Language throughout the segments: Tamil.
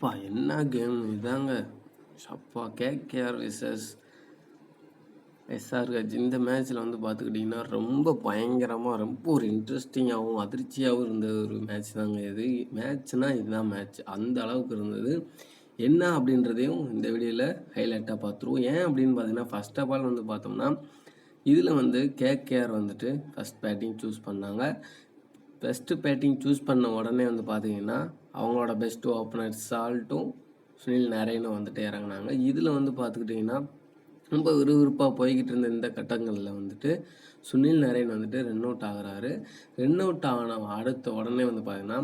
அப்பா என்ன கேம் இதாங்க. சப்பா கேகேஆர் விசஸ் எஸ்ஆர்ஹெச் இந்த மேட்ச்சில் வந்து பார்த்துக்கிட்டிங்கன்னா ரொம்ப பயங்கரமாக ரொம்ப ஒரு இன்ட்ரெஸ்டிங்காகவும் அதிர்ச்சியாகவும் இருந்த ஒரு மேட்ச் தாங்க இது. மேட்ச்னால் இதுதான் மேட்ச் அந்த அளவுக்கு இருந்தது. என்ன அப்படின்றதையும் இந்த வீடியோவில் ஹைலைட்டாக பார்த்துருவோம் ஏன் அப்படின்னு பார்த்தீங்கன்னா ஃபர்ஸ்ட் ஆஃப் ஆல் வந்து பார்த்தோம்னா இதில் வந்து கேகேஆர் வந்துட்டு ஃபஸ்ட் பேட்டிங் சூஸ் பண்ணாங்க. பெஸ்ட்டு பேட்டிங் சூஸ் பண்ண உடனே வந்து பார்த்தீங்கன்னா அவங்களோட பெஸ்ட்டு ஓப்பனர் சால்ட்டும் சுனில் நரேனும் வந்துட்டு இறங்குனாங்க. இதில் வந்து பார்த்துக்கிட்டிங்கன்னா ரொம்ப விறுவிறுப்பாக போய்கிட்டு இருந்த இந்த கட்டங்களில் வந்துட்டு சுனில் நரேன் வந்துட்டு ரன் அவுட் ஆகுறாரு. ரன் அவுட் ஆன அடுத்த உடனே வந்து பார்த்தீங்கன்னா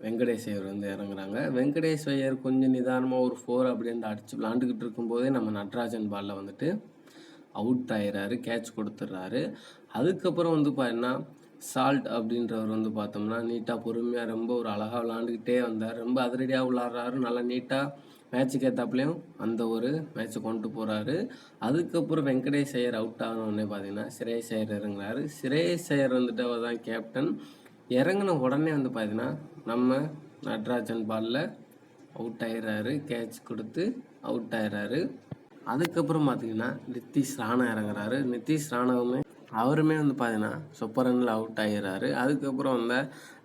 வெங்கடேஷ் ஐயர் வந்து இறங்குறாங்க. வெங்கடேஷ் ஐயர் கொஞ்சம் நிதானமாக ஒரு ஃபோர் அப்படின்ட்டு அடித்து விளாண்டுக்கிட்டு இருக்கும்போதே நம்ம நட்ராஜன் பாலில் வந்துட்டு அவுட் ஆயிடுறாரு கேட்ச் கொடுத்துட்றாரு. அதுக்கப்புறம் வந்து பார்த்தீங்கன்னா சால்ட் அப்படின்றவர் வந்து பார்த்தோம்னா நீட்டாக பொறுமையாக ரொம்ப ஒரு அழகாக விளாண்டுக்கிட்டே வந்தார். ரொம்ப அதிரடியாக விளாட்றாரு. நல்லா நீட்டாக மேட்சுக்கு ஏற்றாப்புலையும் அந்த ஒரு மேட்ச்சை கொண்டு போகிறாரு அதுக்கப்புறம் வெங்கடேஷ் ஐயர் அவுட் ஆகணுன்னே பார்த்தீங்கன்னா சிரேஷ் ஐயர் இறங்குறாரு. சிரேஷ் ஐயர் வந்துட்டு அவர் தான் கேப்டன் இறங்கின உடனே வந்து பார்த்தீங்கன்னா நம்ம நட்ராஜன் பாலில் அவுட் ஆயிடுறாரு. கேட்ச் கொடுத்து அவுட் ஆயிடுறாரு. அதுக்கப்புறம் பார்த்தீங்கன்னா நித்திஷ் ராணா இறங்குறாரு. நிதிஷ் ராணாவுமே அவருமே வந்து பார்த்தீங்கன்னா சூப்பர் ரனில் அவுட் ஆகிடுறாரு அதுக்கப்புறம் வந்து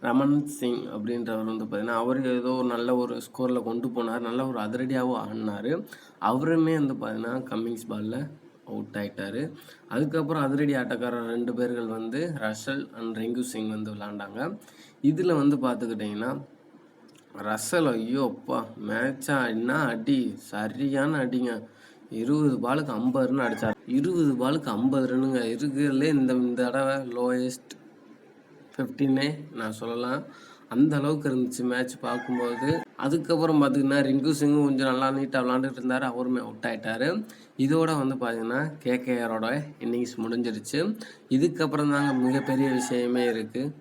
ரமன் சிங் அப்படின்றவர் வந்து பார்த்தீங்கன்னா அவர் ஏதோ ஒரு நல்ல ஒரு ஸ்கோரில் கொண்டு போனார். நல்ல ஒரு அதிரடியாகவும் ஆடினார். அவருமே வந்து பார்த்தீங்கன்னா கம்மிங்ஸ் பாலில் அவுட் ஆகிட்டார் அதுக்கப்புறம் அதிரடி ஆட்டக்காரர் ரெண்டு பேர்கள் வந்து ரஷல் அண்ட் ரெங்கு சிங் வந்து விளாண்டாங்க இதில் வந்து பார்த்துக்கிட்டிங்கன்னா ரசல் ஐயோ அப்பா மேட்சா என்ன அடி? சரியான அடிங்க. இருபது பாலுக்கு ஐம்பது ரன் அடித்தார் இருபது பாலுக்கு ஐம்பது ரன்னுங்க. இருக்கிறதுலே இந்த இந்த தடவை லோயஸ்ட் ஃபிஃப்டீனே நான் சொல்லலாம். அந்த அளவுக்கு இருந்துச்சு மேட்ச் பார்க்கும்போது. அதுக்கப்புறம் பார்த்தீங்கன்னா ரிங்கு சிங்கும் கொஞ்சம் நல்லா நீட்டாக விளாண்டுட்டு இருந்தார். அவருமே அவுட் ஆகிட்டார் இதோட வந்து பார்த்தீங்கன்னா கேகேஆரோட இன்னிங்ஸ் முடிஞ்சிருச்சு. இதுக்கப்புறம் தாங்க மிகப்பெரிய விஷயமே இருக்குது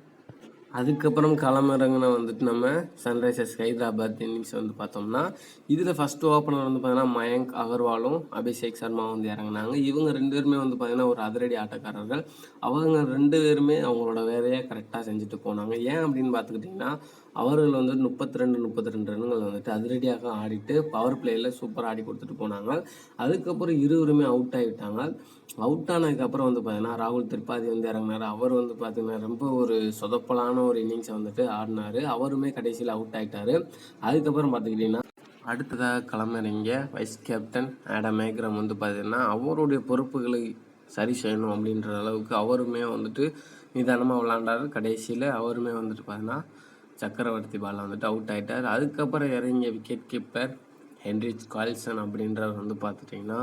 அதுக்கப்புறம் களமிறங்கின வந்துட்டு நம்ம சன்ரைசர்ஸ் ஹைதராபாத் இன்னிங்ஸ் வந்து பார்த்தோம்னா இதில் ஃபஸ்ட்டு ஓப்பனர் வந்து பார்த்தீங்கன்னா மயங்க் அகர்வாலும் அபிஷேக் சர்மா வந்து இறங்கினாங்க. இவங்க ரெண்டு பேருமே வந்து பார்த்தீங்கன்னா ஒரு அதிரடி ஆட்டக்காரர்கள். அவங்க ரெண்டு பேருமே அவங்களோட வேலையை கரெக்டாக செஞ்சுட்டு போனாங்க. ஏன் அப்படின்னு பார்த்துக்கிட்டிங்கன்னா அவர்கள் வந்து முப்பத்தி ரெண்டு முப்பத்தி ரெண்டு ரன்கள் வந்துட்டு அதிரடியாக ஆடிட்டு பவர் பிளேயில் சூப்பராக ஆடி கொடுத்துட்டு போனாங்க. அதுக்கப்புறம் இருவருமே அவுட் ஆகிட்டாங்க. அவுட் ஆனதுக்கப்புறம் வந்து பார்த்தீங்கன்னா ராகுல் திரிபாதி வந்து இறங்கினார். அவர் வந்து பார்த்தீங்கன்னா ரொம்ப ஒரு சொதப்பலான ஒரு இன்னிங்ஸை வந்துட்டு ஆடினார். அவருமே கடைசியில் அவுட் ஆகிட்டார் அதுக்கப்புறம் பார்த்துக்கிட்டிங்கன்னா அடுத்ததாக கிளம்புறீங்க வைஸ் கேப்டன் ஆடம் மேக்ரம் வந்து பார்த்தீங்கன்னா அவருடைய பொறுப்புகளை சரி செய்யணும் அப்படின்ற அளவுக்கு அவருமே வந்துட்டு நிதானமாக விளாண்டாரு கடைசியில் அவருமே வந்துட்டு பார்த்தீங்கன்னா சக்கரவர்த்தி பாலில் வந்துட்டு அவுட் ஆகிட்டார் அதுக்கப்புறம் இறங்கிய விக்கெட் கீப்பர் ஹென்ரிச் கால்சன் அப்படின்றவர் வந்து பார்த்துட்டிங்கன்னா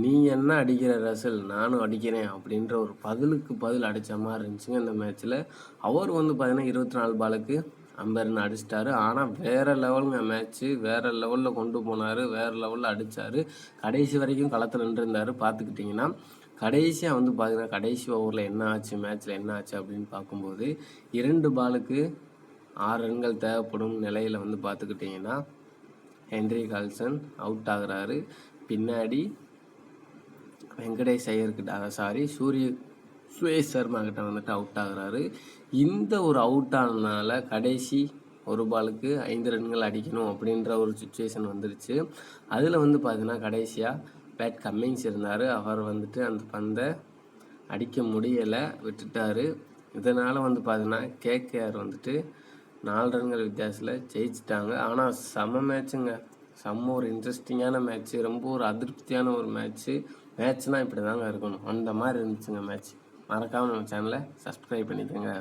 நீ என்ன அடிக்கிற ரசல்? நானும் அடிக்கிறேன் அப்படின்ற ஒரு பதிலுக்கு பதில் அடித்த மாதிரி இருந்துச்சுங்க இந்த மேட்ச்சில் அவர் வந்து பார்த்தீங்கன்னா இருபத்தி நாலு பாலுக்கு அம்பர்னு அடிச்சிட்டாரு. ஆனால் வேறு லெவலுங்க மேட்ச்சு வேறு லெவலில் கொண்டு போனார். வேறு லெவலில் அடித்தார் கடைசி வரைக்கும் களத்தில் நின்றுருந்தார். பார்த்துக்கிட்டிங்கன்னா கடைசியாக வந்து பார்த்தீங்கன்னா கடைசி ஓவரில் என்ன ஆச்சு? மேட்ச்சில் என்ன ஆச்சு அப்படின்னு பார்க்கும்போது இரண்டு பாலுக்கு ஆறு ரன்கள் தேவைப்படும் நிலையில் வந்து பார்த்துக்கிட்டிங்கன்னா ஹென்ரி கால்சன் அவுட் ஆகுறாரு. பின்னாடி வெங்கடேஷ் ஐயர்கிட்ட சாரி சூரிய சுரேஷ் சர்மா கிட்ட வந்துட்டு அவுட் ஆகுறாரு. இந்த ஒரு அவுட் ஆனதுனால கடைசி ஒரு பாலுக்கு ஐந்து ரன்கள் அடிக்கணும் அப்படின்ற ஒரு சுச்சுவேஷன் வந்துருச்சு. அதில் வந்து பார்த்தீங்கன்னா கடைசியாக பேட் கம்மிங்ஸ் இருந்தார். அவர் வந்துட்டு அந்த பந்தை அடிக்க முடியலை விட்டுட்டார். இதனால் வந்து பார்த்தீங்கன்னா கேகேஆர் வந்துட்டு நாலு ரன்கள் வித்தியாசத்தில் ஜெயிச்சிட்டாங்க. ஆனால் செம்ம மேட்ச்சுங்க செம்ம ஒரு இன்ட்ரெஸ்டிங்கான மேட்ச்சு ரொம்ப ஒரு அதிருப்தியான ஒரு மேட்ச்சு மேட்ச்னால் இப்படி தாங்க இருக்கணும். அந்த மாதிரி இருந்துச்சுங்க மேட்ச் மறக்காமல் நம்ம சேனலை சப்ஸ்கிரைப் பண்ணிக்கோங்க.